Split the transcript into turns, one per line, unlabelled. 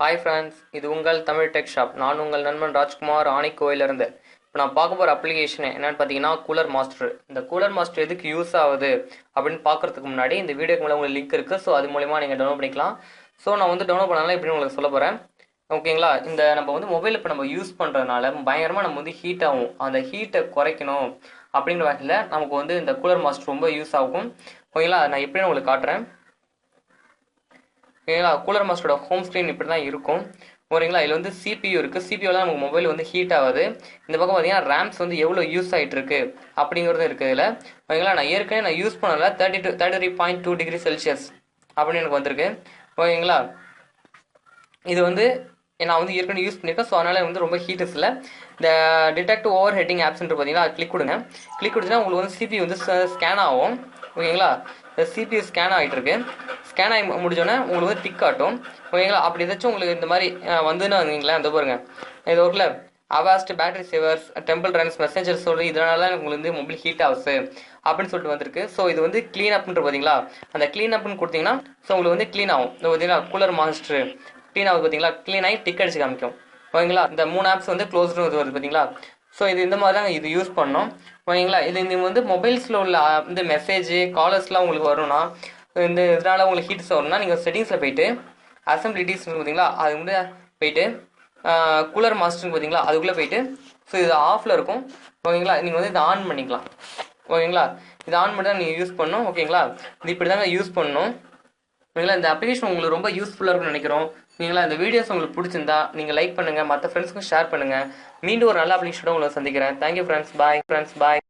Hi friends இது உங்கள் Tamil tech shop நான் உங்கள் நண்பன் ராஜ்குமார் ஆணிக்கோயிலிருந்து இப்போ நான் பார்க்க போகிற அப்ளிகேஷன் என்னென்னு பார்த்தீங்கன்னா கூலர் மாஸ்டர் இந்த கூலர் மாஸ்டர் எதுக்கு யூஸ் ஆகுது அப்படின்னு பார்க்கறதுக்கு முன்னாடி இந்த வீடியோக்கு மேலே உங்களுக்கு லிங்க் இருக்குது ஸோ அது மூலிமா நீங்கள் டவுன்லோட் பண்ணிக்கலாம். ஸோ நான் வந்து டவுன்லோட் பண்ணாலும் எப்படின்னு உங்களுக்கு சொல்ல போகிறேன் ஓகேங்களா இந்த நம்ம வந்து மொபைல் இப்போ நம்ம யூஸ் பண்ணுறதுனால பயங்கரமாக நம்ம வந்து ஹீட் ஆகும். அந்த ஹீட்டை குறைக்கணும் அப்படிங்கிற வகையில் நமக்கு வந்து இந்த கூலர் மாஸ்டர் ரொம்ப யூஸ் ஆகும். ஓகேங்களா நான் எப்படின்னு உங்களுக்கு காட்டுறேன். ஓகேங்களா கூலர் மாஸ்டரோட ஹோம் ஸ்க்ரீன் இப்படி தான் இருக்கும். ஓகேங்களா இதில் வந்து சிபியூ இருக்குது சிபியூவில் நமக்கு மொபைல் வந்து ஹீட் ஆகுது. இந்த பக்கம் பார்த்தீங்கன்னா ரேம்ஸ் வந்து எவ்வளோ யூஸ் ஆகிட்டு இருக்கு அப்படிங்கிறது இருக்குது இதில். ஓகேங்களா நான் ஏற்கனவே நான் யூஸ் பண்ணல thirty two thirty three point two degree Celsius அப்படின்னு எனக்கு வந்திருக்கு. ஓகேங்களா இது வந்து நான் வந்து ஏற்கனவே யூஸ் பண்ணியிருக்கேன் ஸோ அதனால் வந்து ரொம்ப ஹீட்டஸ் இல்லை. இந்த டிடெக்ட் ஓவர் ஹெட்டிங் ஆப்ஸ்ன்ற பார்த்தீங்கன்னா அது கிளிக் கொடுங்க. கிளிக் கொடுத்தீங்கன்னா உங்களுக்கு வந்து சிபி வந்து ஸ்கேன் ஆகும். ஓகேங்களா இந்த சிபியூ ஸ்கேன் ஆகிட்டு இருக்கு. ஸ்கேன் ஆகி முடிஞ்சோடனே உங்களுக்கு வந்து டிக் காட்டும். ஓகேங்களா? அப்படி ஏதாச்சும் உங்களுக்கு இந்த மாதிரி வந்துன்னு வந்தீங்களேன் அந்த பாருங்க. இது ஒர்க்கில் Avast battery savers temple runs messenger சொல்லி இதனால தான் உங்களுக்கு வந்து மொபைல் ஹீட் ஆகுது அப்படின்னு சொல்லிட்டு வந்திருக்கு. ஸோ இது வந்து க்ளீன் அப்ன்ற பார்த்தீங்களா அந்த க்ளீன் அப்னு கொடுத்தீங்கன்னா ஸோ உங்களுக்கு வந்து க்ளீன் ஆகும். பார்த்தீங்களா கூலர் மாஸ்டர் க்ளீன் ஆகுது பார்த்தீங்களா க்ளீன் ஆகி டிக் அடிச்சு காமிக்கும். ஓகேங்களா? இந்த மூணு ஆப்ஸ் வந்து க்ளோஸ்டு வருது பார்த்தீங்களா ஸோ இது இந்த மாதிரி தான் இது யூஸ் பண்ணோம். ஓகேங்களா? இது இந்த வந்து மொபைல்ஸில் உள்ள இந்த மெசேஜ் காலர்ஸ்லாம் உங்களுக்கு வரும்னா இந்த இதனால் உங்களுக்கு ஹீட்ஸ் வரும்னா நீங்கள் செட்டிங்ஸில் போயிட்டு அசம்பிளிட்டிஸ் பார்த்தீங்களா? அது வந்து போயிட்டு கூலர் மாஸ்டர்னு பார்த்தீங்களா? அதுக்குள்ளே போயிட்டு ஸோ இது ஆஃபில் இருக்கும். ஓகேங்களா? நீங்கள் வந்து இதை ஆன் பண்ணிக்கலாம். ஓகேங்களா? இது ஆன் பண்ணி தான் நீங்கள் யூஸ் பண்ணணும். ஓகேங்களா? இது இப்படி தாங்க யூஸ் பண்ணணும். ஓகேங்களா? இந்த அப்ளிகேஷன் உங்களுக்கு ரொம்ப யூஸ்ஃபுல்லாக இருக்கும்னு நினைக்கிறோம். ஓகேங்களா? இந்த வீடியோஸ் உங்களுக்கு பிடிச்சிருந்தா நீங்கள் லைக் பண்ணுங்கள் மற்ற ஃப்ரெண்ட்ஸ்க்கும் ஷேர் பண்ணுங்கள் மீண்டும் ஒரு நல்ல அப்ளிகேஷனோட உங்களை சந்திக்கிறேன். Thank you friends bye friends bye